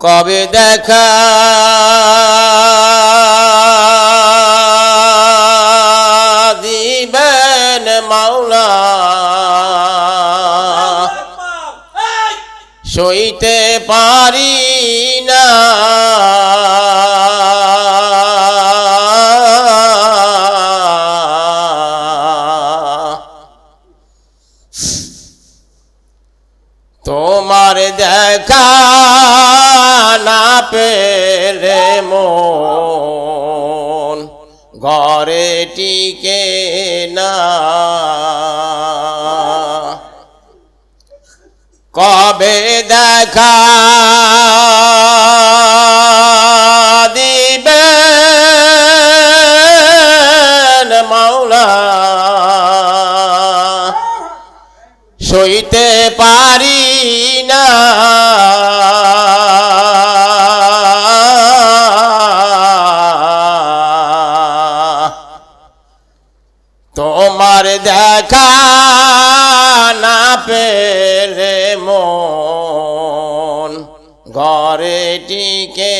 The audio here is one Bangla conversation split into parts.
কবে দেখা? দিবেন মাওলা। সইতে পারি না। তোমার দেখা পেলে মন ঘরে টিকে না। কবে দেখা দিবেন মাওলা? সইতে পারি না। দেখা না পেলে মন। ঘরে টিকে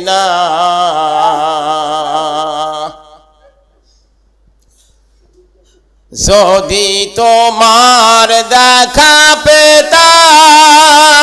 না। যদি তোমার দেখা পেতাম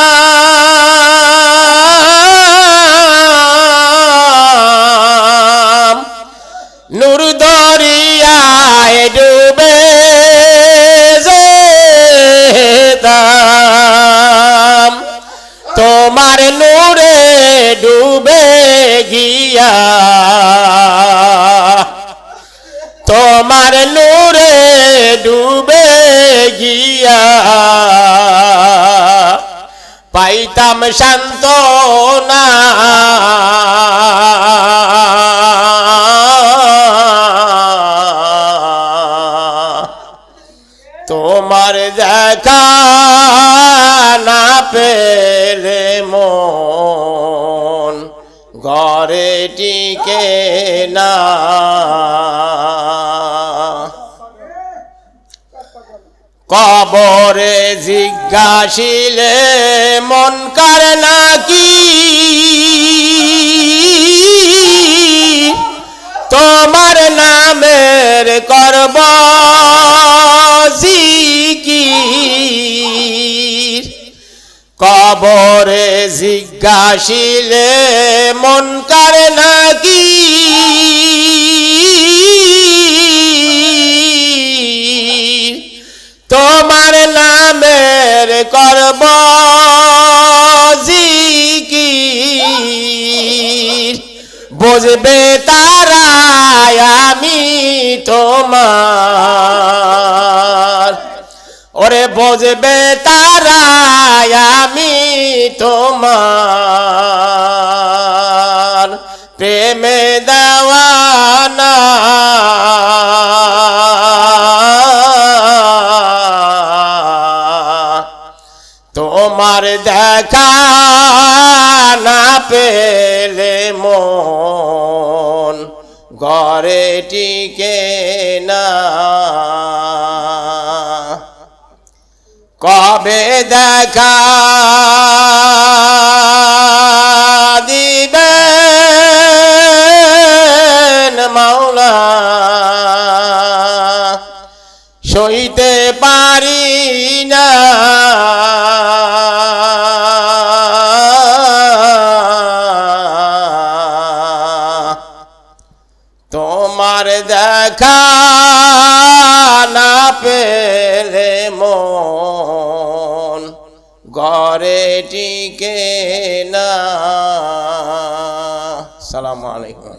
পাইতাম শান্ত না তোমার দেখা না পেলে মন ঘরে টিকে না। কবরে জিজ্ঞাসিলে মন কার নাকি? তোমার নামের করব জিকির। কবরে জিজ্ঞাসিলে মন কার নাকি? তোমার। ওরে বুঝবে তারা আমি তোমার। প্রেমে দেওয়ানা তোমার দেখা ঘরে টিকে না। কবে দেখা দিবেন মাওলা? সইতে পারি না। তোমার দেখা না পেলে মন। ঘরে টিকে না। সালাম আলাইকুম।